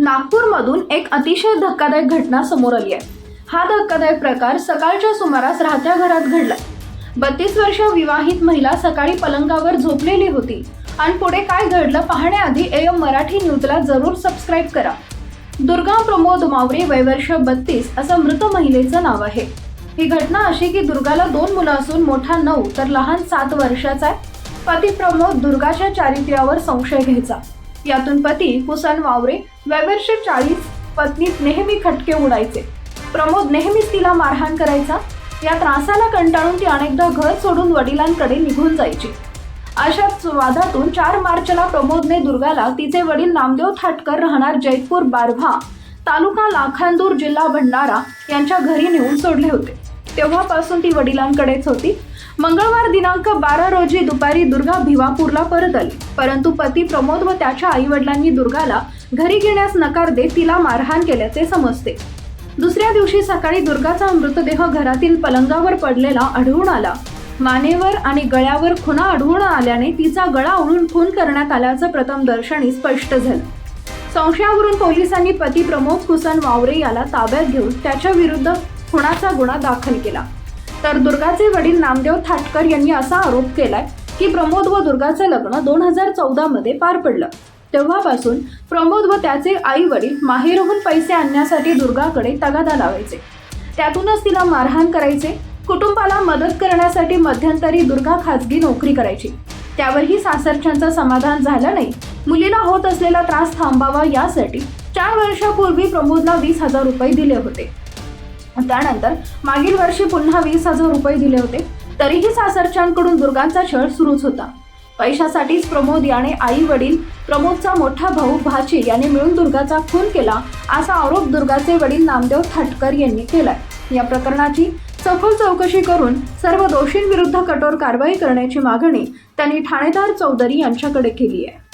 नागपूरमधून एक अतिशय धक्कादायक घटना समोर आली आहे. हा धक्कादायक प्रकार सकाळच्या सुमारास राहत्या घरात घडला. बत्तीस वर्ष विवाहित महिला सकाळी पलंगावर झोपलेली होती. आणि पुढे काय घडलं पाहण्याआधी एम मराठी न्यूजला जरूर सबस्क्राईब करा. दुर्गा प्रमोद मावरे वयवर्ष बत्तीस असं मृत महिलेचं नाव आहे. ही घटना अशी की दुर्गाला दोन मुलं असून मोठा नऊ तर लहान सात वर्षाचा आहे. पती प्रमोद दुर्गाच्या चारित्र्यावर संशय घ्यायचा. यातून पती कुसन वावरे वैवर्ष चाळीस पत्नीत नेहमी खटके उडायचे. प्रमोद नेहमीच तिला मारहाण करायचा. या त्रासाला कंटाळून ती अनेकदा घर सोडून वडिलांकडे निघून जायची. अशाच वादातून चार मार्चला प्रमोदने दुर्गाला तिचे वडील नामदेव थाटकर राहणार जयपूर बारभा तालुका लाखांदूर जिल्हा भंडारा यांच्या घरी नेऊन सोडले होते. तेव्हापासून ती वडिलांकडेच होती. मंगळवार दिनांक बारा रोजी दुपारी दुर्गा भिवापूरला परत आली. परंतु पती प्रमोद व त्याच्या आई वडिलांनी दुर्गाला घरी घेण्यास नकार देत तिला मारहाण केल्याचे समजते. दुसऱ्या दिवशी सकाळी दुर्गाचा मृतदेह घरातील पलंगावर पडलेला आढळून आला. मानेवर आणि गळ्यावर खुना आढळून आल्याने तिचा गळा ओढून खून करण्यात आल्याचं प्रथम दर्शनी स्पष्ट झालं. संशयावरून पोलिसांनी पती प्रमोद कुसन वावरे याला ताब्यात घेऊन त्याच्या विरुद्ध खुणाचा गुन्हा दाखल केला. तर दुर्गाचे वडील नामदेव थाटकर यांनी असा आरोप केलाय की प्रमोद व दुर्गाचं लग्न दोन हजार चौदा मध्ये पार पडलं. तेव्हापासून प्रमोद व त्याचे आई वडील माहेरहून पैसे आणण्यासाठी दुर्गाकडे तगादा लावायचे. त्यातूनच तिला मारहाण करायचे. कुटुंबाला मदत करण्यासाठी मध्यंतरी दुर्गा खाजगी नोकरी करायची. त्यावरही सासरच्यांचं समाधान झालं नाही. मुलीला होत असलेला त्रास थांबावा यासाठी चार वर्षापूर्वी प्रमोदला वीस हजार रुपये दिले होते. त्यानंतर मागील वर्षी पुन्हा वीस हजार रुपये दिले होते. तरीही सासरच्यांकडून दुर्गांचा छळ सुरूच होता. पैशासाठीच प्रमोद याने आई वडील प्रमोदचा मोठा भाऊ भाची याने मिळून दुर्गाचा खून केला असा आरोप दुर्गाचे वडील नामदेव थाटकर यांनी केलाय. या प्रकरणाची सखोल चौकशी करून सर्व दोषींविरुद्ध कठोर कारवाई करण्याची मागणी त्यांनी ठाणेदार चौधरी यांच्याकडे केली आहे.